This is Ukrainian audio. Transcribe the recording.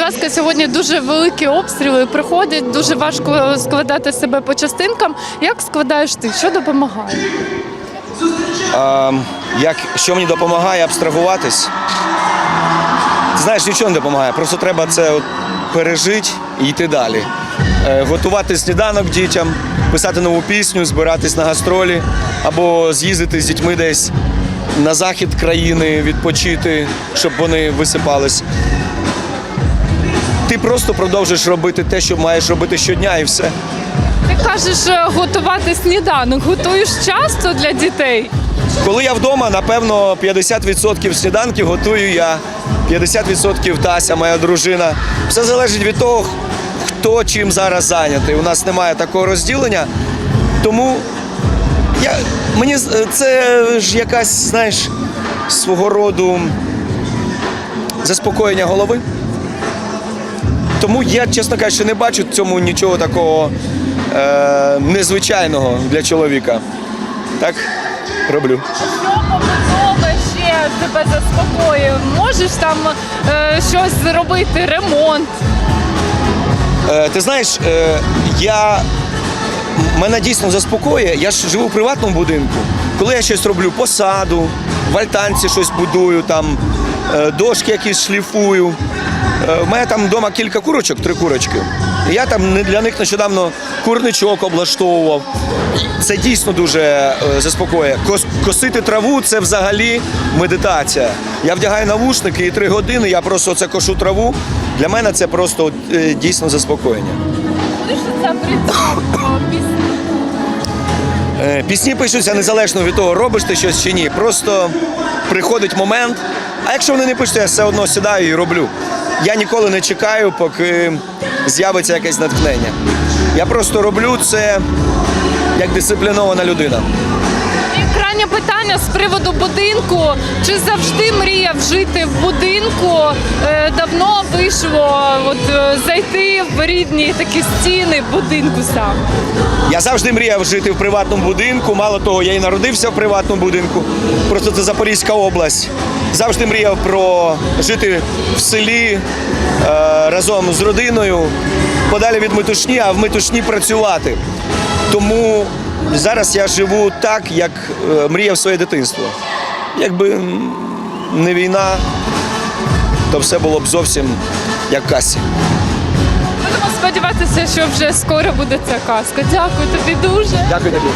ласка, сьогодні дуже великі обстріли приходять, дуже важко складати себе по частинкам. Як складаєш ти? Що допомагає? А, як, що мені допомагає абстрагуватись? Ти знаєш, нічого не допомагає. Просто треба це от пережити і йти далі. Е, готувати сніданок дітям, писати нову пісню, збиратись на гастролі або з'їздити з дітьми десь на захід країни, відпочити, щоб вони висипались. Ти просто продовжуєш робити те, що маєш робити щодня, і все. Ти кажеш е, готувати сніданок. Готуєш часто для дітей? Коли я вдома, напевно, 50% сніданків готую я, 50% Тася, моя дружина. Все залежить від того, хто чим зараз зайнятий. У нас немає такого розділення. Тому я, мені це ж якась, знаєш, свого роду заспокоєння голови. Тому я, чесно кажучи, не бачу в цьому нічого такого е, незвичайного для чоловіка. Так роблю. Що побутове ще тебе заспокоює? Можеш там е, щось зробити, ремонт? Е, ти знаєш, е, я мене дійсно заспокоює. Я ж живу в приватному будинку. Коли я щось роблю по саду, в альтанці щось будую, там е, дошки якісь шліфую. Е, У мене там вдома кілька курочок, три курочки. І я там для них нещодавно курничок облаштовував. Це дійсно дуже е, заспокоює. Кос- Косити траву це взагалі медитація. Я вдягаю навушники і три години я просто це кошу траву. Для мене це просто е, дійсно заспокоєння. Будеш це пісні? Пісні пишуться незалежно від того, робиш ти щось чи ні. Просто приходить момент. А якщо вони не пишуть, я все одно сідаю і роблю. Я ніколи не чекаю, поки з'явиться якесь натхнення. Я просто роблю це як дисциплінована людина. Крайнє питання з приводу будинку. Чи завжди мріяв жити в будинку? Е, Давно вийшло от, е, зайти в рідні такі стіни будинку сам. Я завжди мріяв жити в приватному будинку. Мало того, я і народився в приватному будинку. Просто це Запорізька область. Завжди мріяв про жити в селі е, разом з родиною, подалі від метушні, а в метушні працювати. Тому зараз я живу так, як е, мріяв своє дитинство. Якби не війна, то все було б зовсім як касі. Будемо сподіватися, що вже скоро буде ця казка. Дякую тобі дуже. Дякую тобі.